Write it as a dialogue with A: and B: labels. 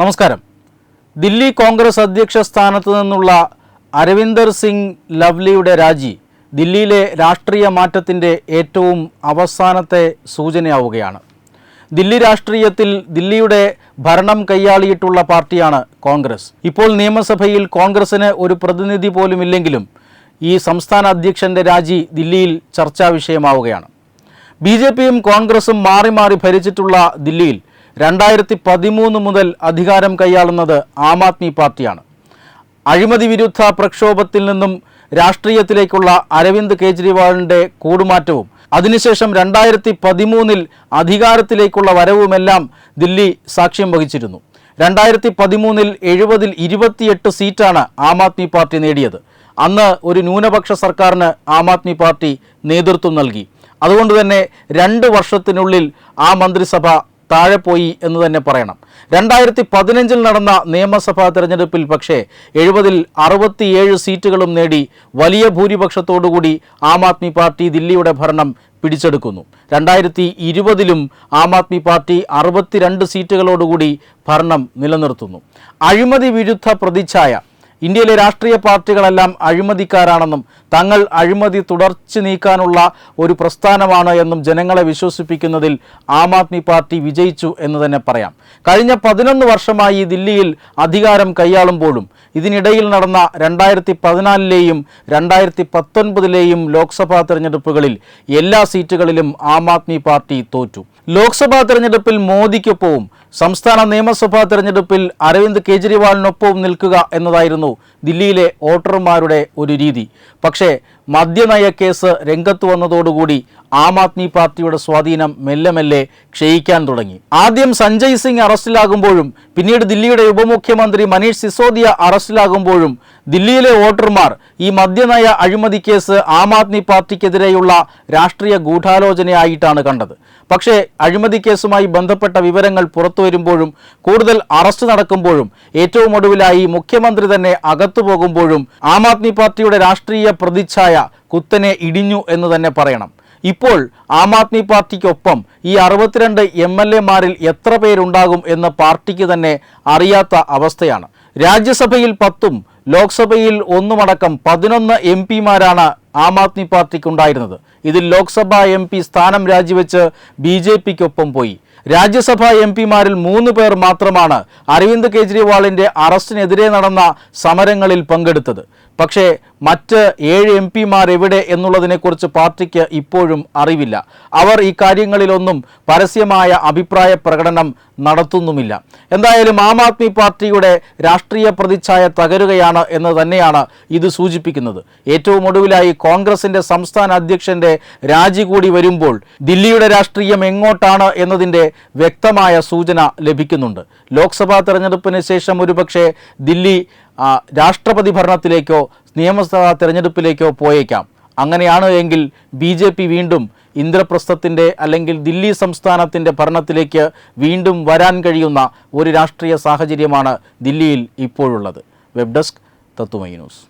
A: നമസ്കാരം. ദില്ലി കോൺഗ്രസ് അധ്യക്ഷ സ്ഥാനത്ത് നിന്നുള്ള അരവിന്ദർ സിംഗ് ലവ്ലിയുടെ രാജി ദില്ലിയിലെ രാഷ്ട്രീയ മാറ്റത്തിന്റെ ഏറ്റവും അവസാനത്തെ സൂചനയാവുകയാണ്. ദില്ലി രാഷ്ട്രീയത്തിൽ ദില്ലിയുടെ ഭരണം കൈയാളിയിട്ടുള്ള പാർട്ടിയാണ് കോൺഗ്രസ്. ഇപ്പോൾ നിയമസഭയിൽ കോൺഗ്രസിന് ഒരു പ്രതിനിധി പോലുമില്ലെങ്കിലും ഈ സംസ്ഥാന അധ്യക്ഷന്റെ രാജി ദില്ലിയിൽ ചർച്ചാ വിഷയമാവുകയാണ്. ബി ജെ പിയും കോൺഗ്രസും മാറി മാറി ഭരിച്ചിട്ടുള്ള ദില്ലിയിൽ രണ്ടായിരത്തി പതിമൂന്ന് മുതൽ അധികാരം കൈയാളുന്നത് ആം ആദ്മി പാർട്ടിയാണ്. അഴിമതി വിരുദ്ധ പ്രക്ഷോഭത്തിൽ നിന്നും രാഷ്ട്രീയത്തിലേക്കുള്ള അരവിന്ദ് കെജ്രിവാളിന്റെ കൂടുമാറ്റവും അതിനുശേഷം രണ്ടായിരത്തി പതിമൂന്നിൽ അധികാരത്തിലേക്കുള്ള വരവുമെല്ലാം ദില്ലി സാക്ഷ്യം വഹിച്ചിരുന്നു. രണ്ടായിരത്തി പതിമൂന്നിൽ എഴുപതിൽ ഇരുപത്തിയെട്ട് സീറ്റാണ് ആം ആദ്മി പാർട്ടി നേടിയത്. അന്ന് ഒരു ന്യൂനപക്ഷ സർക്കാരിന് ആം ആദ്മി പാർട്ടി നേതൃത്വം നൽകി. അതുകൊണ്ട് തന്നെ രണ്ട് വർഷത്തിനുള്ളിൽ ആ മന്ത്രിസഭ താഴെ പോയി എന്ന് തന്നെ പറയണം. രണ്ടായിരത്തി പതിനഞ്ചിൽ നടന്ന നിയമസഭാ തെരഞ്ഞെടുപ്പിൽ പക്ഷേ എഴുപതിൽ അറുപത്തിയേഴ് സീറ്റുകളും നേടി വലിയ ഭൂരിപക്ഷത്തോടുകൂടി ആം ആദ്മി പാർട്ടി ദില്ലിയുടെ ഭരണം പിടിച്ചെടുക്കുന്നു. രണ്ടായിരത്തി ഇരുപതിലും ആം ആദ്മി പാർട്ടി അറുപത്തിരണ്ട് സീറ്റുകളോടുകൂടി ഭരണം നിലനിർത്തുന്നു. അഴിമതി വിരുദ്ധ പ്രതിച്ഛായ ഇന്ത്യയിലെ രാഷ്ട്രീയ പാർട്ടികളെല്ലാം അഴിമതിക്കാരാണെന്നും തങ്ങൾ അഴിമതി തുടർച്ചു നീക്കാനുള്ള ഒരു പ്രസ്ഥാനമാണ് എന്നും ജനങ്ങളെ വിശ്വസിപ്പിക്കുന്നതിൽ ആം ആദ്മി പാർട്ടി വിജയിച്ചു എന്ന് തന്നെ പറയാം. കഴിഞ്ഞ പതിനൊന്ന് വർഷമായി ദില്ലിയിൽ അധികാരം കൈയാളുമ്പോഴും ഇതിനിടയിൽ നടന്ന രണ്ടായിരത്തി പതിനാലിലെയും രണ്ടായിരത്തി പത്തൊൻപതിലെയും ലോക്സഭാ തെരഞ്ഞെടുപ്പുകളിൽ എല്ലാ സീറ്റുകളിലും ആം ആദ്മി പാർട്ടി തോറ്റു. ലോക്സഭാ തെരഞ്ഞെടുപ്പിൽ മോദിക്കൊപ്പവും സംസ്ഥാന നിയമസഭാ തെരഞ്ഞെടുപ്പിൽ അരവിന്ദ് കെജ്രിവാളിനൊപ്പം നിൽക്കുക എന്നതായിരുന്നു ദില്ലിയിലെ വോട്ടർമാരുടെ ഒരു രീതി. പക്ഷേ മദ്യനയ കേസ് രംഗത്ത് വന്നതോടുകൂടി ആം ആദ്മി പാർട്ടിയുടെ സ്വാധീനം മെല്ലെ മെല്ലെ ക്ഷയിക്കാൻ തുടങ്ങി. ആദ്യം സഞ്ജയ് സിംഗ് അറസ്റ്റിലാകുമ്പോഴും പിന്നീട് ദില്ലിയുടെ ഉപമുഖ്യമന്ത്രി മനീഷ് സിസോദിയ അറസ്റ്റിലാകുമ്പോഴും ദില്ലിയിലെ വോട്ടർമാർ ഈ മദ്യനയ അഴിമതി കേസ് ആം ആദ്മി പാർട്ടിക്കെതിരെയുള്ള രാഷ്ട്രീയ ഗൂഢാലോചനയായിട്ടാണ് കണ്ടത്. പക്ഷേ അഴിമതി കേസുമായി ബന്ധപ്പെട്ട വിവരങ്ങൾ പുറത്തു വരുമ്പോഴും കൂടുതൽ അറസ്റ്റ് നടക്കുമ്പോഴും ഏറ്റവും ഒടുവിലായി മുഖ്യമന്ത്രി തന്നെ അകത്തു പോകുമ്പോഴും ആം ആദ്മി പാർട്ടിയുടെ രാഷ്ട്രീയ പ്രതിച്ഛായ കുത്തനെ ഇടിഞ്ഞു എന്ന് തന്നെ പറയണം. ഇപ്പോൾ ആം ആദ്മി പാർട്ടിക്കൊപ്പം ഈ അറുപത്തിരണ്ട് എം എൽ എമാരിൽ എത്ര പേരുണ്ടാകും എന്ന് പാർട്ടിക്ക് തന്നെ അറിയാത്ത അവസ്ഥയാണ്. രാജ്യസഭയിൽ പത്തും ലോക്സഭയിൽ ഒന്നുമടക്കം പതിനൊന്ന് എം പിമാരാണ് ആം ആദ്മി പാർട്ടിക്കുണ്ടായിരുന്നത്. ഇതിൽ ലോക്സഭാ എം പി സ്ഥാനം രാജിവെച്ച് ബി ജെ പിക്കൊപ്പം പോയി. രാജ്യസഭാ എം പിമാരിൽ മൂന്ന് പേർ മാത്രമാണ് അരവിന്ദ് കെജ്രിവാളിന്റെ അറസ്റ്റിനെതിരെ നടന്ന സമരങ്ങളിൽ പങ്കെടുത്തത്. പക്ഷേ മറ്റ് ഏഴ് എം പിമാർ എവിടെ എന്നുള്ളതിനെക്കുറിച്ച് പാർട്ടിക്ക് ഇപ്പോഴും അറിവില്ല. അവർ ഈ കാര്യങ്ങളിലൊന്നും പരസ്യമായ അഭിപ്രായ പ്രകടനം നടത്തുന്നുമില്ല. എന്തായാലും ആം ആദ്മി പാർട്ടിയുടെ രാഷ്ട്രീയ പ്രതിച്ഛായ തകരുകയാണ് എന്ന് തന്നെയാണ് ഇത് സൂചിപ്പിക്കുന്നത്. ഏറ്റവും ഒടുവിലായി കോൺഗ്രസിന്റെ സംസ്ഥാന അധ്യക്ഷന്റെ രാജി കൂടി വരുമ്പോൾ ദില്ലിയുടെ രാഷ്ട്രീയം എങ്ങോട്ടാണ് എന്നതിന്റെ വ്യക്തമായ സൂചന ലഭിക്കുന്നുണ്ട്. ലോക്സഭാ തെരഞ്ഞെടുപ്പിന് ശേഷം ഒരുപക്ഷെ ദില്ലി രാഷ്ട്രപതി ഭരണത്തിലേക്കോ നിയമസഭാ തിരഞ്ഞെടുപ്പിലേക്കോ പോയേക്കാം. അങ്ങനെയാണ് എങ്കിൽ ബി ജെ പി വീണ്ടും ഇന്ദ്രപ്രസ്ഥത്തിന്റെ അല്ലെങ്കിൽ ദില്ലി സംസ്ഥാനത്തിന്റെ ഭരണത്തിലേക്ക് വീണ്ടും വരാൻ കഴിയുന്ന ഒരു രാഷ്ട്രീയ സാഹചര്യമാണ് ദില്ലിയിൽ ഇപ്പോഴുള്ളത്. വെബ് ഡെസ്ക് തത്തുമൈ ന്യൂസ്.